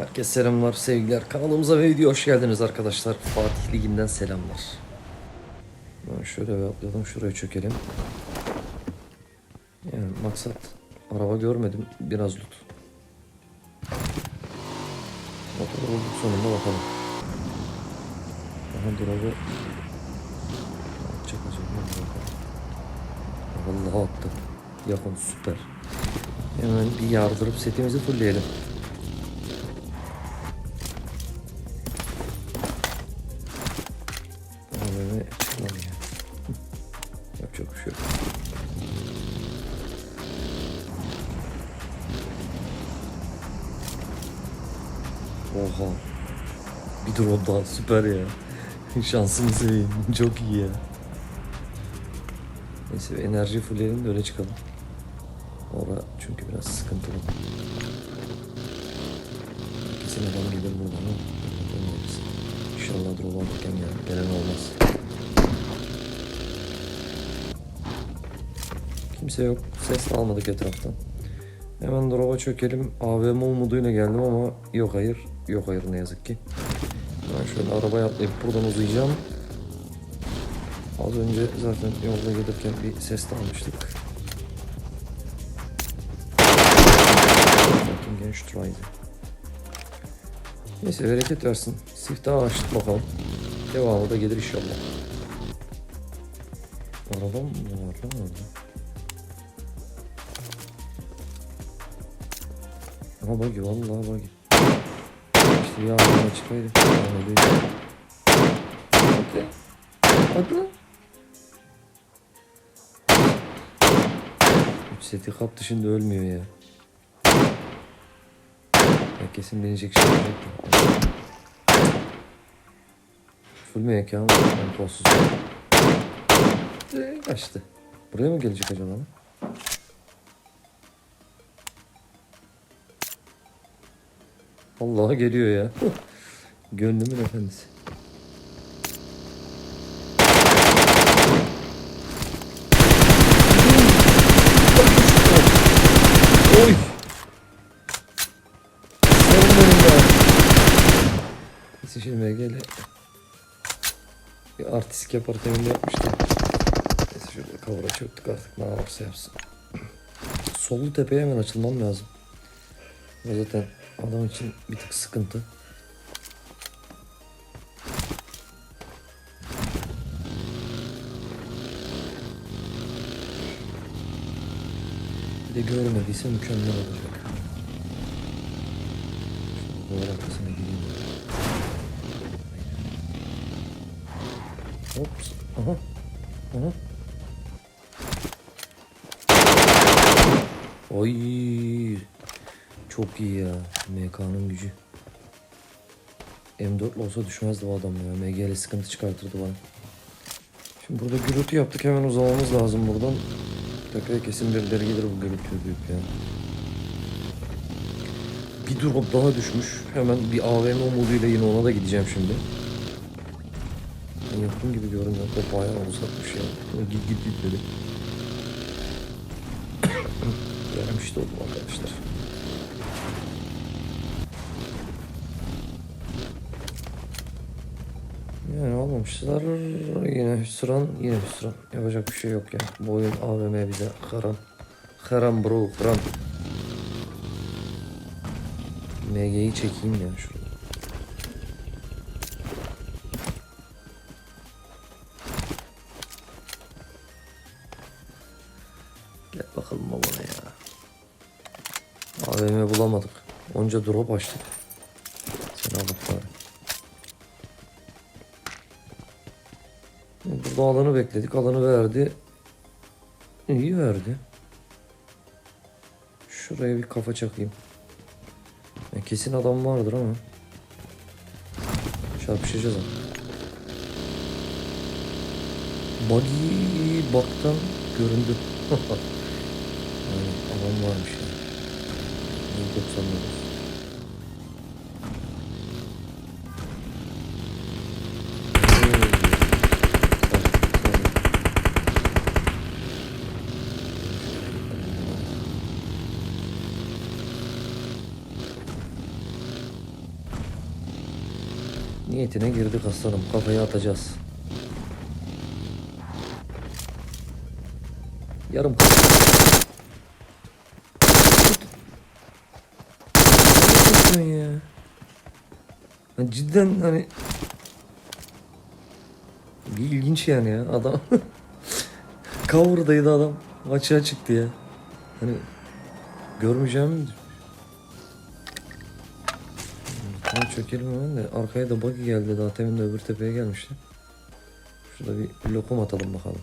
Herkese selamlar, sevgiler. Kanalımıza ve video hoş geldiniz arkadaşlar. Fatih Ligi'nden selamlar. Ben şöyle bir atlayalım, şuraya çökelim. Yani maksat araba görmedim, biraz loot. Motor bulduk sonunda bakalım. Aha drop'u atacak acaba bakalım. Vallahi attı. Yakın süper. Hemen bir yardırıp setimizi fullleyelim. Bir drone daha süper ya. Şansımı seveyim. Çok iyi ya. Neyse enerji fulleyelim de öyle çıkalım. Ora çünkü biraz sıkıntılı. Kesin adam gelir buradan ama. İnşallah drone alırken ya. Gelen olmaz. Kimse yok. Ses almadık etraftan. Hemen drop'a çökelim. AVM umuduyla geldim ama yok hayır. Yok hayır ne yazık ki. Ben şöyle arabaya atlayıp buradan uzayacağım. Az önce zaten yolda gelirken bir ses de almıştık. Fucking genç Tribe. Neyse bereket versin. Siftahı açtık bakalım. Devamı da gelir inşallah. Araba mı var lan orada? Ama buggy vallahi buggy. İşte yağmuruna çıkaydı. Hadi. Hadi lan. Üç seti kaptı şimdi ölmüyor ya. Ya kesin deneyecek şey olacak. Full mu ya? Ben kolsuz. Ee, Kaçtı. Buraya mı gelecek acaba? Allah'a geliyor ya. Gönlümün efendisi. Oy. Sen benim ya. Neyse şimdi MG'yle bir artistik yaparken önce yapmıştım. Neyse şöyle kavura çöktük artık ne yaparsa yapsın. Sollu tepeye hemen açılmam lazım. Zaten adam için bir tık sıkıntı. Bir de görmediyse mükemmel olacak. Şimdi duvar arkasına gireyim. Ops. Aha. Aha. Oy. Çok iyi ya. MK'nın gücü. M4 olsa düşmezdi o adam ya. MG ile sıkıntı çıkartırdı bana. Şimdi burada gürültü yaptık. Hemen uzamamız lazım buradan. Tepeye kesin birileri gelir bu gürültü büyük ya. Bir drop daha düşmüş. Hemen bir AVM umuduyla yine ona da gideceğim şimdi. Ben yaptığım gibi görünüyor. O bayağı uzatmış ya. Git git git dedi. Gelmiş de oldum arkadaşlar. Yani almamışlar. Yine hüsran, yine hüsran. Yapacak bir şey yok ya. Bu oyun AVM bize haram. Haram bro, haram. MG'yi çekeyim ya şurada. Gel bakalım babana ya. AVM bulamadık. Onca drop açtık. Sen al bak bari. Burada alanı bekledik. Alanı verdi. İyi verdi. Şuraya bir kafa çakayım. Ya kesin adam vardır ama. Çarpışacağız ama. Buggy baktan göründü. yani adam varmış ya. 199. Niyetine girdik aslanım. Kafayı atacağız. Yarım ya? Ha, cidden hani bir ilginç yani ya adam. Cover'daydı adam. Açığa çıktı ya. Hani görmeyeceğim Tamam çökelim hemen de arkaya da buggy geldi daha temin de öbür tepeye gelmişti. Şurada bir lokum atalım bakalım.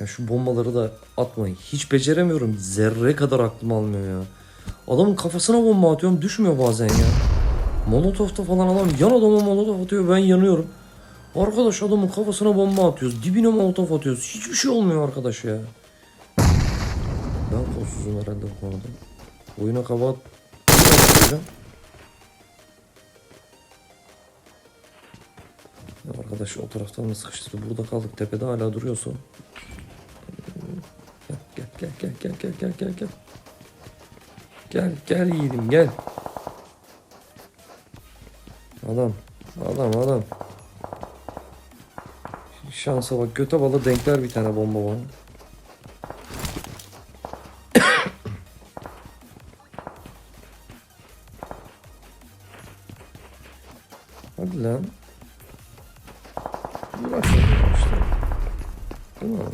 Ya şu bombaları da atmayın. Hiç beceremiyorum. Zerre kadar aklım almıyor ya. Adamın kafasına bomba atıyorum düşmüyor bazen ya. Molotof'ta falan adam yan adama molotof atıyor ben yanıyorum. Arkadaş adamın kafasına bomba atıyoruz. Dibine molotof atıyoruz. Hiçbir şey olmuyor arkadaş ya. Ben kolsuzum herhalde bu konuda. Oyuna kabahat. Arkadaş o taraftan mı sıkıştırdı? Burada kaldık. Tepede hala duruyorsun. Gel gel gel gel gel gel gel gel. Gel gel yiğidim gel. Adam adam adam. Şansa bak göte balı denkler bir tane bomba bana. Başladım işte. Değil mi?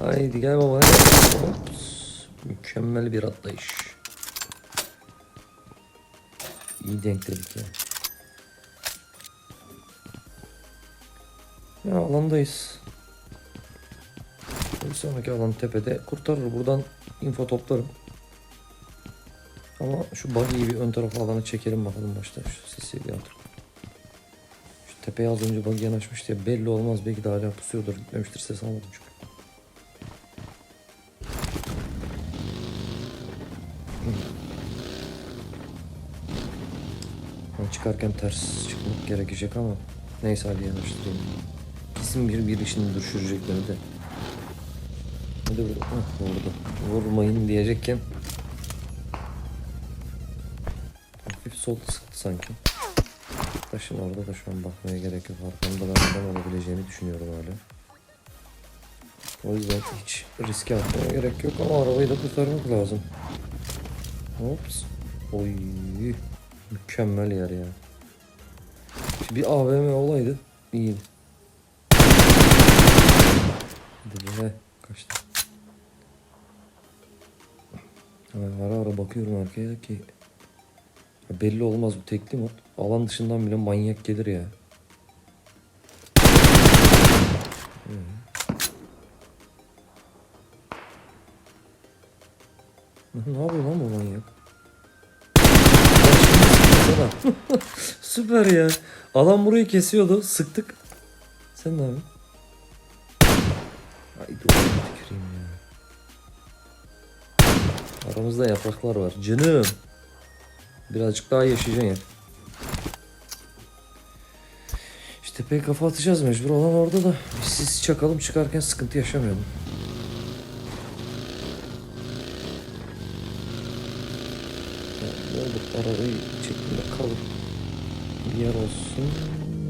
Haydi gel baba. Ops. Mükemmel bir atlayış. İyi denkledik ya. Ya alandayız. Bir sonraki alan tepede kurtarır. Buradan info toplarım. Ama şu buggy'yi bir ön tarafa alanı çekelim bakalım başta. Şu sesi bir. Şu tepeye az önce buggy yanaşmış diye belli olmaz. Belki de hala pusuyordur. Gitmemiştir ses almadım çünkü. Ben çıkarken ters çıkmak gerekecek ama neyse hadi yanaştırayım. Kesin bir bir işini düşürecek beni de. Hadi vur. Hah, vurdu. Vurmayın diyecekken sol sıktı sanki. Taşın orada da şu an bakmaya gerek yok. Arkamda ben adam olabileceğini düşünüyorum hala. O yüzden hiç riske atmaya gerek yok ama arabayı da kurtarmak lazım. Ops. Oy. Mükemmel yer ya. Bir AVM olaydı iyiydi. Hadi kaçtı. Ara ara bakıyorum arkaya ki belli olmaz bu tekli mod. Alan dışından bile manyak gelir ya. Ne yapıyor lan bu manyak? Süper ya. Adam burayı kesiyordu. Sıktık. Sen ne yapıyorsun? Ay dur tüküreyim ya. Aramızda yapraklar var. Canım. Birazcık daha yaşayacaksın ya. İşte tepeye kafa atacağız mecbur olan orada da. Siz çakalım çıkarken sıkıntı yaşamayalım. Olur arabayı çekimde kalır. Bir yer olsun.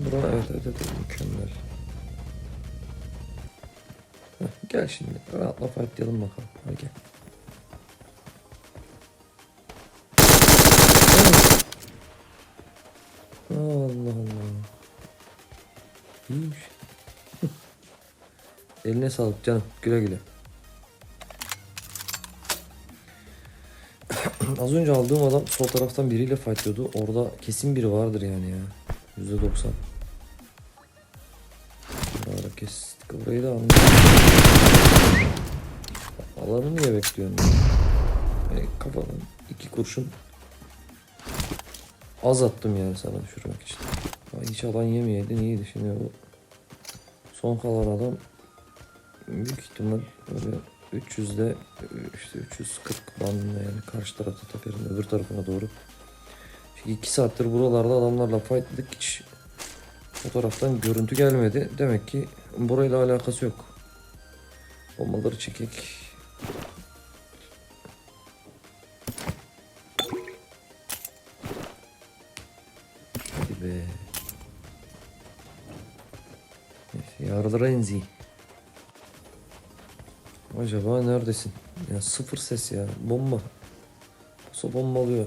Bura evet evet evet mükemmel. Heh, gel şimdi rahatla fightlayalım bakalım. Hadi gel. Allah Allah. İyiymiş. Eline sağlık canım. Güle güle. Az önce aldığım adam sol taraftan biriyle fightlıyordu. Orada kesin biri vardır yani ya. Yüzde doksan. Ara kestik. Burayı da anladım. Alanı niye bekliyorsun? ya? E, kafadan iki kurşun az attım yani sana düşürmek için. Ay, hiç alan yemeyeydin iyiydi şimdi bu. Son kalan adam büyük ihtimal böyle 300'de işte 340 bandında yani karşı tarafta teperin öbür tarafına doğru. Çünkü 2 saattir buralarda adamlarla fightladık hiç o taraftan görüntü gelmedi. Demek ki burayla alakası yok. Bombaları çekek. Renzi. Acaba neredesin? Ya sıfır ses ya. Bomba. Nasıl bombalıyor?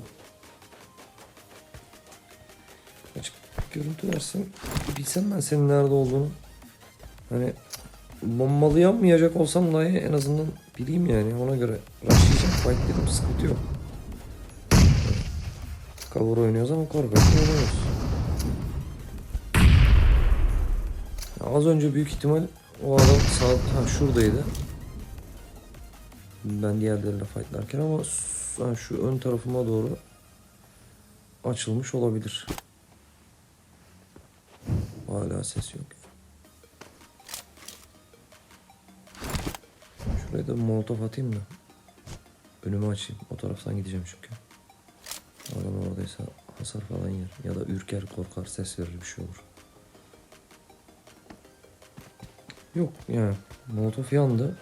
Açık görüntü versen bilsem ben senin nerede olduğunu. Hani bombalayamayacak olsam dahi en azından bileyim yani ona göre rushlayacağım fight dedim sıkıntı yok. Cover oynuyoruz ama korkaklı oynuyoruz. Az önce büyük ihtimal o adam sağ ha, şuradaydı. Ben diğerleriyle fightlarken ama ha, şu ön tarafıma doğru açılmış olabilir. Hala ses yok. Şuraya da molotof atayım da. Önümü açayım. O taraftan gideceğim çünkü. Adam oradaysa hasar falan yer. Ya da ürker, korkar, ses verir bir şey olur. Yok yani molotof yandı.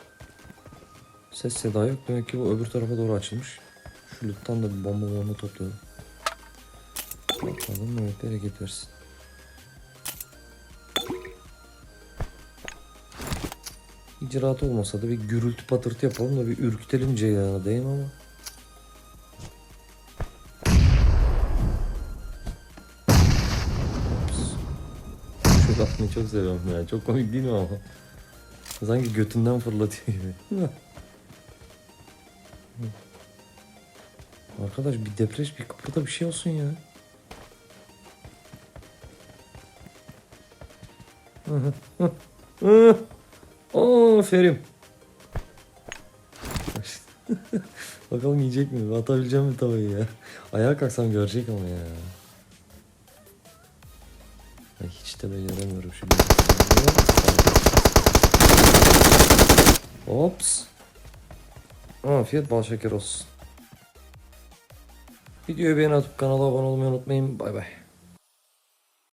Ses seda yok. Demek ki bu öbür tarafa doğru açılmış. Şu loot'tan da bir bomba bomba topluyorum. Bakalım evet bereket versin. İcraat olmasa da bir gürültü patırtı yapalım da bir ürkütelim Ceylan'a değil ama? Atmayı çok seviyorum ya. Çok komik değil mi ama? Sanki götünden fırlatıyor gibi. Arkadaş bir depreş bir kıpırda bir şey olsun ya. Aferin. Bakalım yiyecek mi? Atabileceğim mi tavayı ya? Ayağa kalksam görecek ama ya. De beceremiyorum şu Ops. Afiyet bal şeker olsun. Videoyu beğen atıp kanala abone olmayı unutmayın. Bay bay.